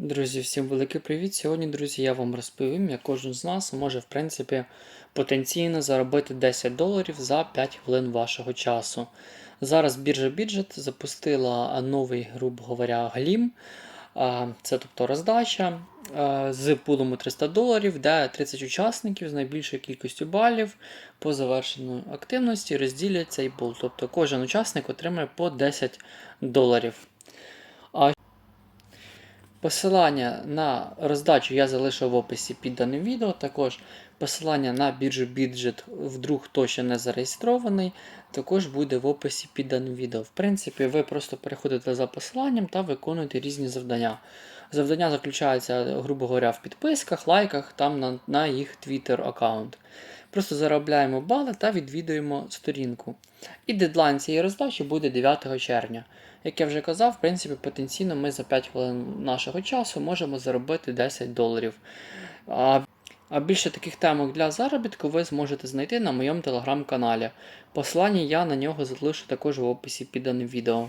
Друзі, всім великий привіт! Сьогодні, друзі, я вам розповім, як кожен з нас може, в принципі, потенційно заробити 10 доларів за 5 хвилин вашого часу. Зараз біржа Бюджет запустила новий, грубо говоря, глім. Це тобто роздача з пулом у 300 доларів, де 30 учасників з найбільшою кількістю балів по завершенню активності розділять цей пул. Тобто кожен учасник отримає по 10 доларів. Посилання на роздачу я залишив в описі під даним відео. Також посилання на біржу біджет, вдруг хто ще не зареєстрований, також буде в описі під даним відео. В принципі, ви просто переходите за посиланням та виконуєте різні завдання. Завдання заключаються, грубо говоря, в підписках, лайках там на, на їх Twitter аккаунт. Просто заробляємо бали та відвідуємо сторінку. І дедлайн цієї роздачі буде 9 червня. Як я вже казав, в принципі, потенційно ми за 5 хвилин нашого часу можемо заробити 10 доларів. А, а більше таких темок для заробітку ви зможете знайти на моєму телеграм-каналі. Посилання я на нього залишу також в описі під даним відео.